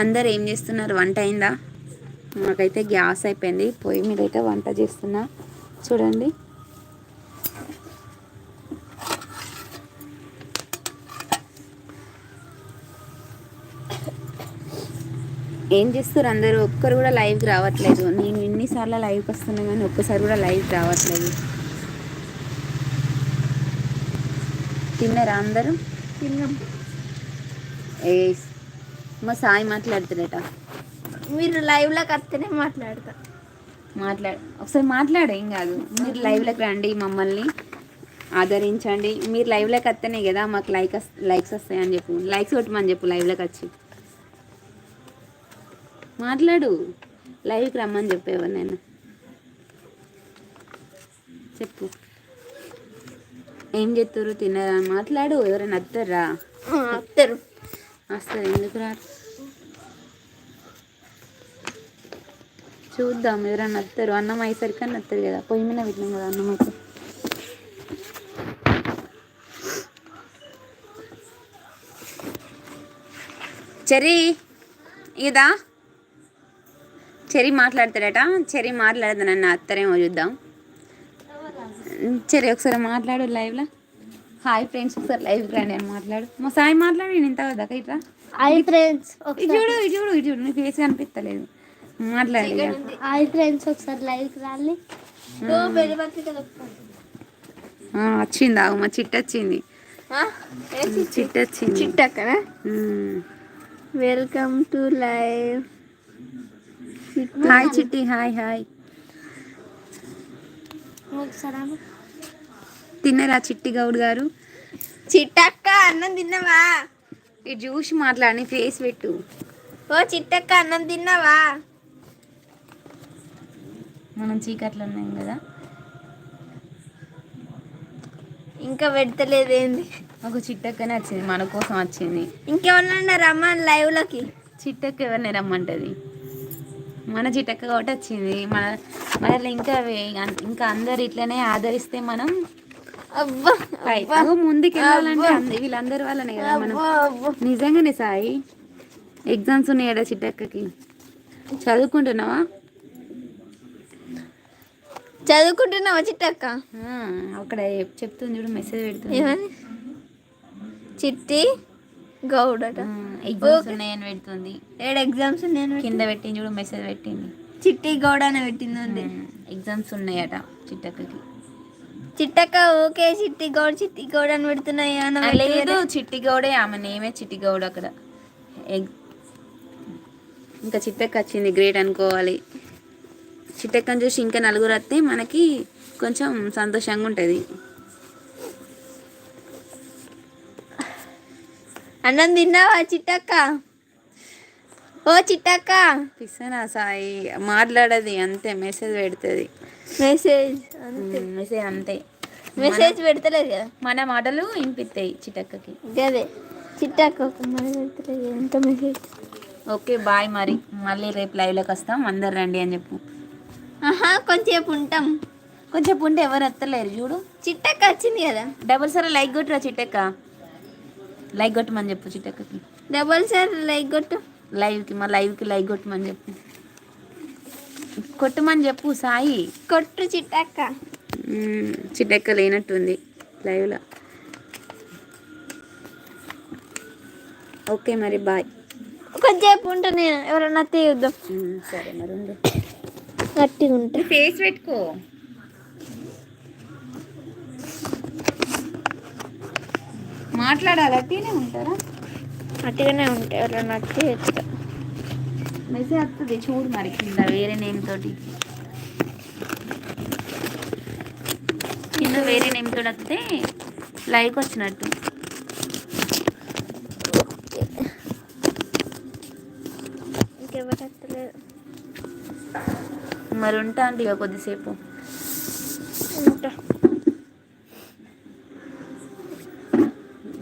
అందరు ఏం చేస్తున్నారు? వంట అయిందా? మాకైతే గ్యాస్ అయిపోయింది. పొయ్యి మీద అయితే వంట చేస్తున్నా. చూడండి. ఏం చేస్తారు అందరూ? ఒక్కరు కూడా లైవ్కి రావట్లేదు. నేను ఎన్నిసార్లు లైవ్కి వస్తున్నా కానీ ఒక్కసారి కూడా లైవ్కి రావట్లేదు. తిన్నారా అందరూ? తిన్నాం. ఏ మా సాయి మాట్లాడుతున్నట మీరు లైవ్లోకి వస్తేనే మాట్లాడతా. మాట్లాడు. ఒకసారి మాట్లాడు ఏం కాదు. మీరు లైవ్లోకి రండి మమ్మల్ని ఆదరించండి. మీరు లైవ్లోకి వస్తేనే కదా మాకు లైక్ లైక్స్ వస్తాయని చెప్పు. లైక్స్ కొట్టమని చెప్పు లైవ్లోకి వచ్చి. మాట్లాడు. లైవ్కి రమ్మని చెప్పేవారు నేను చెప్పు. ఏం చెప్తారు తిన్నారా? మాట్లాడు. ఎవరైనా వస్తారా? వస్తారు. వస్తారు. ఎందుకు రారు చూద్దాం ఎవరైనా వస్తారు అన్నం అయ్యేసరికి అని వస్తారు కదా. పొయ్యి మీద పెట్టినాం కదా అన్నం అయితే. చెరి ఇదా? చెరి మాట్లాడతాడట. చెరి మాట్లాడదు నన్ను? అత్తరేమో చూద్దాం. చెరి ఒకసారి మాట్లాడు లైవ్లో. హాయ్ ఫ్రెండ్స్ ఒకసారి లైవ్కి రండి అని మాట్లాడు. మా సాయి మాట్లాడు నేను ఇంత కదా ఇట్లా హాయ్ ఫ్రెండ్స్ చూడు ఇటు చూడు ఇటు చూడు. నీకు ఫేస్ కనిపిస్తలేదు. మాట్లాడి. హాయ్ ఫ్రెండ్స్ ఒకసారి లైవ్కి రాలి ఆ, వచ్చింది ఆగు మా చిట్ట వచ్చింది. చిట్ట? వచ్చింది. చిట్టక్కనా? ఉమ్. Welcome to live hi Chitti hi hi ఒకసారి తిన్నరా చిట్టి గౌడ్ గారు? చిట్టక్క అన్నం తిన్నావా? ఇటు చూసి మాట్లాడి ఫేస్ పెట్టు. ఓ చిట్టక్క అన్నం తిన్నావా? మనం చీకట్లో ఉన్నాం కదా. ఇంకా పెడతలేదేంది? ఒక చిట్టక్కనే వచ్చింది మన కోసం వచ్చింది. ఇంకెవరన్నా రమ్మని లైవ్లోకి. చిట్టక్క ఎవరిని రమ్మంటది? మన చిట్టక్క కాబట్టి వచ్చింది. మన మనల్ని ఇంకా ఇంకా అందరు ఇట్లనే ఆదరిస్తే మనం ముందుకు వెళ్ళాలంటే వీళ్ళందరి వల్లనే కదా మనం. నిజంగానే సాయి ఎగ్జామ్స్ ఉన్నాయట చిట్టక్కకి. చదువుకుంటున్నావా? చదువుకుంటున్నావా చిట్టక్క? అక్కడ చెప్తుంది చూడు మెసేజ్ పెడుతుంది. చిట్టి గౌడట. ఎగ్జామ్స్ ఉన్నాయని పెడుతుంది. ఏడు ఎగ్జామ్స్ నేను కింద పెట్టింది చూడు మెసేజ్ పెట్టింది. చిట్టి గౌడ అని పెట్టిందండి ఎగ్జామ్స్ ఉన్నాయట చిట్టక్కకి. చిట్టక్క ఓకే చిట్టి గౌడ్ చిట్టి గౌడ్ అని పెడుతున్నాయి లేదు చిట్టి గౌడే ఆమె నేమే చిట్టి గౌడ్ అక్కడ. ఎగ్ ఇంకా చిట్టక్క వచ్చింది గ్రేట్ అనుకోవాలి. చిట్టక్కని చూసి ఇంకా నలుగురు వస్తే మనకి కొంచెం సంతోషంగా ఉంటుంది. అన్నం తిన్నావా చిట్టక్క? ఓ చిట్టక్క. పిసనా సాయి మాట్లాడది అంతే మెసేజ్ పెడుతుంది. మెసేజ్ మెసేజ్ అంతే. మెసేజ్ పెడతలేదు కదా? మన మాటలు వినిపిస్తాయి చిట్టక్కకి. గదే చిట్టక్క ఎంత మెసేజ్? ఓకే బాయ్ మరి. మళ్ళీ రేపు లైవ్లోకి వస్తాం. అందరు రండి అని చెప్పు. ఆహా కొంచెంసేపు ఉంటాం. కొంచెం ఉంటే ఎవరు వస్తలేరు చూడు. చిట్టక్క వచ్చింది కదా. డబుల్ సరే లైక్ కొట్టురా చిట్టక్క. లైక్ కొట్టమని చెప్పు చిట్టక్కకి. డబల్ సార్ లైక్ కొట్టు. లైవ్కి మా లైవ్కి లైక్ కొట్టమని చెప్పు. కొట్టమని చెప్పు సాయి. కొట్టు చిట్టక్క. చిట్టక్క లేనట్టుంది లైవ్లో. ఓకే మరి బాయ్. కొంచెంసేపు ఉంటా నేను ఎవరన్నా తీయొద్దాం. సరే మరి ఉండు. గట్టిగా ఉంటా ఫేస్ పెట్టుకో. మాట్లాడాలి? అట్టినే ఉంటారా? గట్టిగానే ఉంటాయి. ఎవరన్నా తీయొద్దా మెసేజ్ వస్తుంది చూడు మరి కింద వేరే నేమ్ తోటి. కింద వేరే నేమ్ తోటి వస్తే లైక్ వచ్చినట్టు. ఇంకెవరు వస్తలేదు మరి ఉంటా అంటే ఇక కొద్దిసేపు.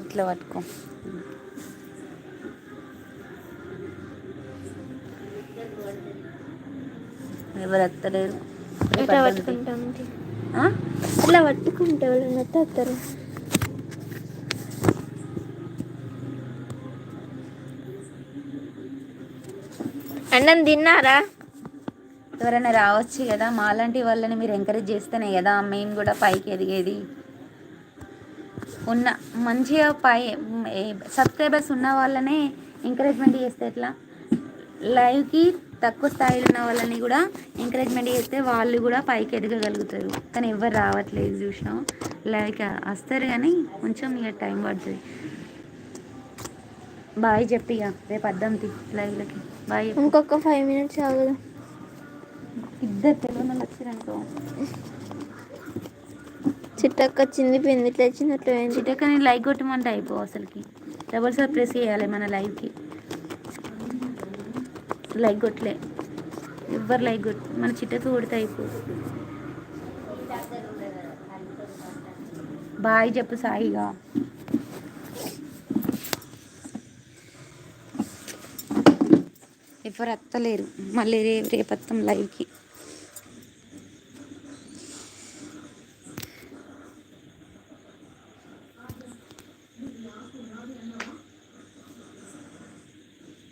ఇట్లా పట్టుకో. ఎవరు వస్తలేరు ఇట్లా పట్టుకుంటాం? ఇట్లా పట్టుకుంటే ఎవరన్నా వస్తారు? అన్నం తిన్నారా? ఎవరైనా రావచ్చు కదా మాలాంటి వాళ్ళని మీరు ఎంకరేజ్ చేస్తేనే కదా మేము కూడా పైకి ఎదిగేది. ఉన్న మంచిగా పై సబ్స్క్రైబర్స్ ఉన్న వాళ్ళనే ఎంకరేజ్మెంట్ చేస్తే ఎట్లా? లైవ్కి తక్కువ స్థాయిలో ఉన్న వాళ్ళని కూడా ఎంకరేజ్మెంట్ చేస్తే వాళ్ళు కూడా పైకి ఎదగగలుగుతారు. కానీ ఎవరు రావట్లేదు చూసినాం లైక్ వస్తారు కానీ కొంచెం ఇక టైం పడుతుంది. బాయ్ చెప్పి ఇక రేపు అద్దం తీ లైవ్లకి. బాయ్ ఇంకొక ఫైవ్ మినిట్స్ ఆగుదు. ఇద్దరు తెలుగు వాళ్ళు వచ్చారనుకో చిట్టక్క పిండి ఇట్లా వచ్చినట్లు అయింది. చిటకని లైక్ కొట్టమంటే అయిపో అసలుకి. డబల్ సార్ ప్రెస్ చేయాలి మన లైవ్కి. లైక్ కొట్టలే ఎవ్వరు లైక్ కొట్టు మన చిట్టకు కొడితే అయిపో. బాయ్ చెప్పు సాయిగా. ఎవరు అత్తలేరు. మళ్ళీ రే రేపత్తం లైవ్కి.